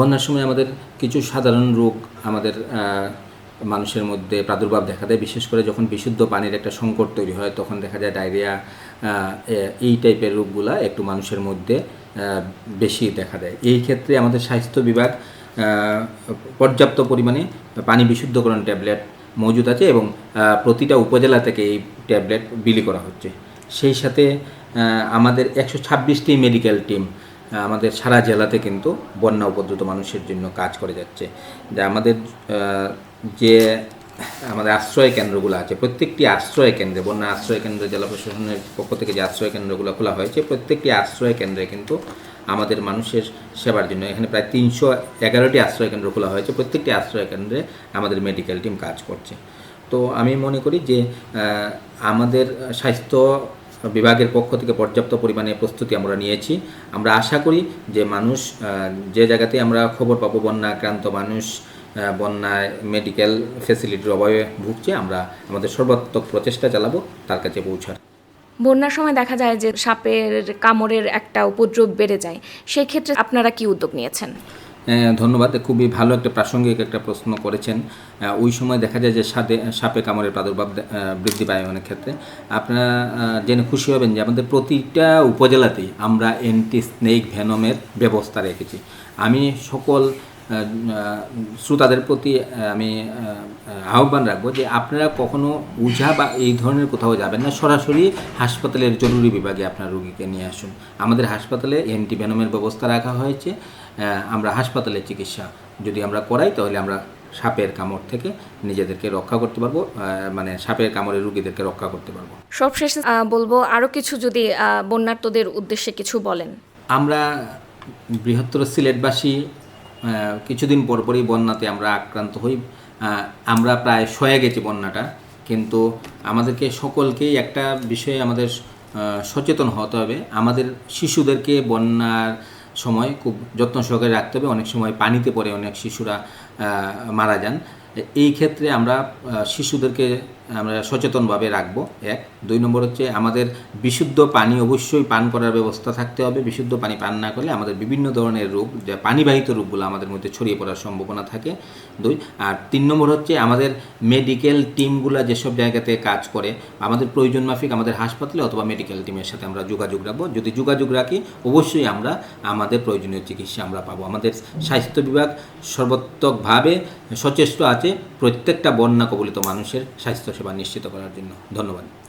বন্যার সময় আমাদের কিছু সাধারণ রোগ আমাদের মানুষের মধ্যে প্রাদুর্ভাব দেখা দেয়। বিশেষ করে যখন বিশুদ্ধ পানির একটা সংকট তৈরি হয়, তখন দেখা যায় ডায়রিয়া এই টাইপের রোগগুলা একটু মানুষের মধ্যে বেশি দেখা দেয়। এই ক্ষেত্রে আমাদের স্বাস্থ্য বিভাগ পর্যাপ্ত পরিমাণে পানি বিশুদ্ধকরণ ট্যাবলেট মজুদ আছে এবং প্রতিটা উপজেলা থেকে এই ট্যাবলেট বিলি করা হচ্ছে। সেই সাথে আমাদের একশো ছাব্বিশটি মেডিকেল টিম আমাদের সারা জেলাতে কিন্তু বন্যা উপদ্রুত মানুষের জন্য কাজ করে যাচ্ছে। যা আমাদের যে আমাদের আশ্রয় কেন্দ্রগুলো আছে, প্রত্যেকটি আশ্রয় কেন্দ্রে, বন্যা আশ্রয় কেন্দ্র, জেলা প্রশাসনের পক্ষ থেকে যে আশ্রয় কেন্দ্রগুলো খোলা হয়েছে, প্রত্যেকটি আশ্রয় কেন্দ্রে কিন্তু আমাদের মানুষের সেবার জন্য এখানে প্রায় তিনশো এগারোটি আশ্রয় কেন্দ্র খোলা হয়েছে। প্রত্যেকটি আশ্রয় কেন্দ্রে আমাদের মেডিকেল টিম কাজ করছে। তো আমি মনে করি যে আমাদের স্বাস্থ্য বিভাগের পক্ষ থেকে পর্যাপ্ত পরিমাণে প্রস্তুতি আমরা নিয়েছি। আমরা আশা করি যে মানুষ যে জায়গাতে আমরা খবর পাবো বন্যা আক্রান্ত মানুষ বন্যায় মেডিকেল ফেসিলিটির অভাবে ভুগছে, আমরা আমাদের সর্বাত্মক প্রচেষ্টা চালাবো, তার কাছে পৌঁছার। বন্যার সময় দেখা যায় যে সাপের কামড়ের একটা উপদ্রব বেড়ে যায়। সেই ক্ষেত্রে আপনারা কি উদ্যোগ নিয়েছেন? ধন্যবাদ। খুবই ভালো একটা প্রাসঙ্গিক একটা প্রশ্ন করেছেন। ওই সময় দেখা যায় যে সাপে সাপে কামড়ের প্রাদুর্ভাব বৃদ্ধি পায় অনেক ক্ষেত্রে। আপনারা জেনে খুশি হবেন যে আমাদের প্রতিটা উপজেলাতেই আমরা অ্যান্টি স্নেক ভ্যানমের ব্যবস্থা রেখেছি। আমি সকল শ্রোতাদের প্রতি আমি আহ, আহ, আহ্বান রাখব যে আপনারা কখনো উঝা বা এই ধরনের কোথাও যাবেন না। সরাসরি হাসপাতালের জরুরি বিভাগে আপনার রুগীকে নিয়ে আসুন। আমাদের হাসপাতালে অ্যান্টি ভ্যানমের ব্যবস্থা রাখা হয়েছে। আমরা হাসপাতালে চিকিৎসা যদি আমরা করাই তাহলে আমরা সাপের কামড় থেকে নিজেদেরকে রক্ষা করতে পারব মানে সাপের কামড়ের রুগীদেরকে রক্ষা করতে পারব। সবশেষে বলব আরও কিছু যদি বন্যার্তদের উদ্দেশ্যে কিছু বলেন। আমরা বৃহত্তর সিলেটবাসী কিছুদিন পরপরই বন্যাতে আমরা আক্রান্ত হই। আমরা প্রায় সয়ে গেছি বন্যাটা। কিন্তু আমাদেরকে সকলকেই একটা বিষয়ে আমাদের সচেতন হতে হবে। আমাদের শিশুদেরকে বন্যার সময় খুব যত্ন সহকারে রাখতে হবে। অনেক সময় পানিতে পড়ে অনেক শিশুরা মারা যান। এই ক্ষেত্রে আমরা শিশুদেরকে আমরা সচেতনভাবে রাখব। এক। দুই নম্বর হচ্ছে আমাদের বিশুদ্ধ পানি অবশ্যই পান করার ব্যবস্থা থাকতে হবে। বিশুদ্ধ পানি পান না করলে আমাদের বিভিন্ন ধরনের রোগ, যা পানিবাহিত রোগগুলো আমাদের মধ্যে ছড়িয়ে পড়ার সম্ভাবনা থাকে। দুই। আর তিন নম্বর হচ্ছে আমাদের মেডিকেল টিমগুলো যেসব জায়গাতে কাজ করে, আমাদের প্রয়োজন মাফিক আমাদের হাসপাতালে অথবা মেডিকেল টিমের সাথে আমরা যোগাযোগ রাখব। যদি যোগাযোগ রাখি, অবশ্যই আমরা আমাদের প্রয়োজনীয় চিকিৎসা আমরা পাবো। আমাদের স্বাস্থ্য বিভাগ সর্বাত্মকভাবে সচেষ্ট আছে। প্রত্যেকটা বন্যা কবলিত মানুষের স্বাস্থ্যসেবা নিশ্চিত করার জন্য। ধন্যবাদ।